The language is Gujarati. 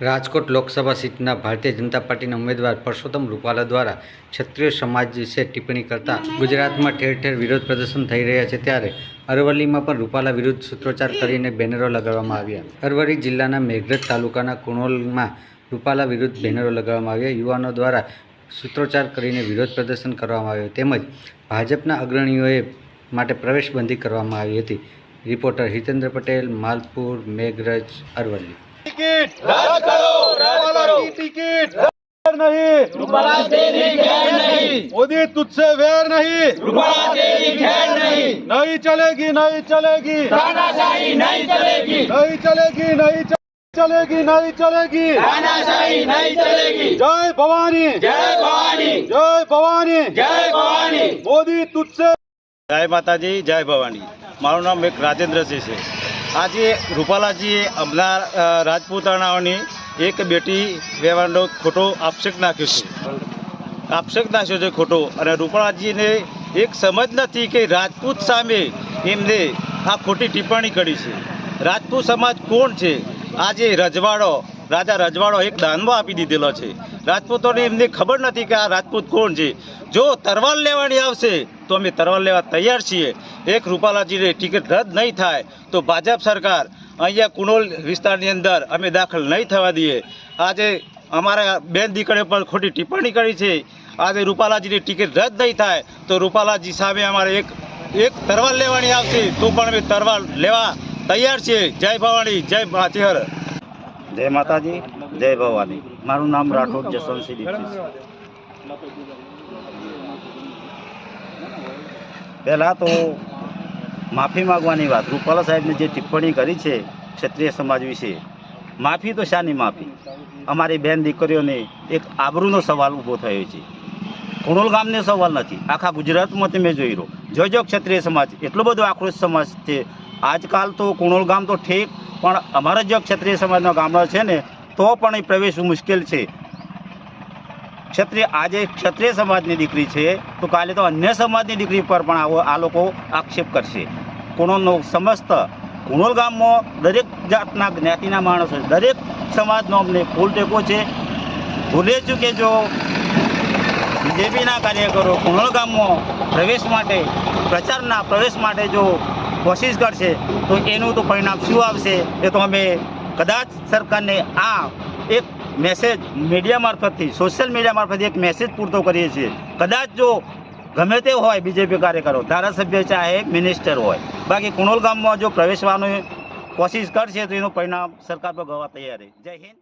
રાજકોટ લોકસભા સીટના ભારતીય જનતા પાર્ટીના ઉમેદવાર પરસોત્તમ રૂપાલા દ્વારા ક્ષત્રિય સમાજ વિશે ટિપ્પણી કરતા ગુજરાતમાં ઠેર ઠેર વિરોધ પ્રદર્શન થઈ રહ્યા છે ત્યારે અરવલ્લીમાં પણ રૂપાલા વિરુદ્ધ સૂત્રોચ્ચાર કરીને બેનરો લગાવવામાં આવ્યા. અરવલ્લી જિલ્લાના મેઘરજ તાલુકાના કુણોલમાં રૂપાલા વિરુદ્ધ બેનરો લગાવવામાં આવ્યા. યુવાનો દ્વારા સૂત્રોચ્ચાર કરીને વિરોધ પ્રદર્શન કરવામાં આવ્યો. તેમજ ભાજપના અગ્રણીઓએ માટે પ્રવેશબંધી કરવામાં આવી હતી. રિપોર્ટર હિતેન્દ્ર પટેલ, માલપુર, મેઘરજ, અરવલ્લી. टिकट। करो टिकट। नहीं। तेरी खैर नहीं। मोदी तुझसे वेर नहीं। तेरी खैर नहीं। नहीं चलेगी नहीं चलेगी। नहीं चलेगी। नहीं चलेगी नहीं चलेगी नहीं चलेगी। नहीं चलेगी। जय भवानी। जय भवानी। जय भवानी। जय भवानी। मोदी तुझसे जय माता जी जय भवानी। मारो नाम एक राजेंद्र सिंह से। આજે રૂપાલાજીએ અમદાર રાજપૂતાણાઓની એક બેટી વ્યવહારનો ખોટો આક્ષેપ નાખ્યો છે. આક્ષેપ નાખ્યો છે ખોટો. અને રૂપાલાજીને એક સમજ નથી કે રાજપૂત સામે એમને આ ખોટી ટિપ્પણી કરી છે. રાજપૂત સમાજ કોણ છે? આજે રજવાડો, રાજા રજવાડો એક દાનમાં આપી દીધેલો છે. રાજપૂતોને એમને ખબર નથી કે આ રાજપૂત કોણ છે. જો તરવાલ લેવાની આવશે, તો અમે તરવાલ લેવા તૈયાર છીએ. એક રૂપાલાજીને ટિકિટ રદ નહીં થાય તો ભાજપ સરકાર અહીંયા કુણોલ વિસ્તારની અંદર અમે દાખલ નહીં થવા દઈએ. આજે અમારા બેન દીકરીઓ પર ખોટી ટિપ્પણી કરી છે. આજે રૂપાલાજીની ટિકિટ રદ નહીં થાય તો રૂપાલાજી સામે અમારે એક એક તરવાર લેવાની આવશે, તો પણ અમે તરવાર લેવા તૈયાર છીએ. જય ભવાની, જય માચેહર જય માતાજી, જય ભવાની. મારું નામ રાઠોડ જસવંતસિંહ છે. પહેલાં તો માફી માગવાની વાત. રૂપાલા સાહેબને જે ટિપ્પણી કરી છે ક્ષત્રિય સમાજ વિશે, માફી તો શાની માફી? અમારી બહેન દીકરીઓને એક આબરૂનો સવાલ ઊભો થયો છે. કુણોલ ગામને સવાલ નથી. આખા ગુજરાતમાં તમે જોઈ રહ્યો. જોજો ક્ષત્રિય સમાજ, એટલો બધો આક્રોશ સમાજ છે. આજકાલ તો કુણોલ ગામ તો ઠીક, પણ અમારા જો ક્ષત્રિય સમાજના ગામડા છે ને, તો પણ એ પ્રવેશવું મુશ્કેલ છે. ક્ષત્રિય, આજે ક્ષત્રિય સમાજની દીકરી છે, તો કાલે તો અન્ય સમાજની દીકરી પર પણ આવો આ લોકો આક્ષેપ કરશે. કુણોલનો સમસ્ત કુણોલ ગામમાં દરેક જાતના જ્ઞાતિના માણસો. દરેક સમાજનો અમને ફૂલ ટેકો છે. ભૂલે છું કે જો બીજેપીના કાર્યકરો કુણોલ ગામમાં પ્રવેશ માટે, પ્રચારના પ્રવેશ માટે જો કોશિશ કરશે, તો એનું તો પરિણામ શું આવશે? એ તો અમે કદાચ સરકારને આ એક મેસેજ મીડિયા મારફતથી સોશિયલ મીડિયા મારફતથી એક મેસેજ પૂરતો કરીએ છીએ. કદાચ જો ગમે તે હોય બીજેપી કાર્યકરો, ધારાસભ્ય ચાહે મિનિસ્ટર હોય બાકી કુણોલ ગામમાં જો પ્રવેશવાની કોશિશ કરશે તો એનું પરિણામ સરકાર પર ગવા તૈયાર છે જય હિન્દ.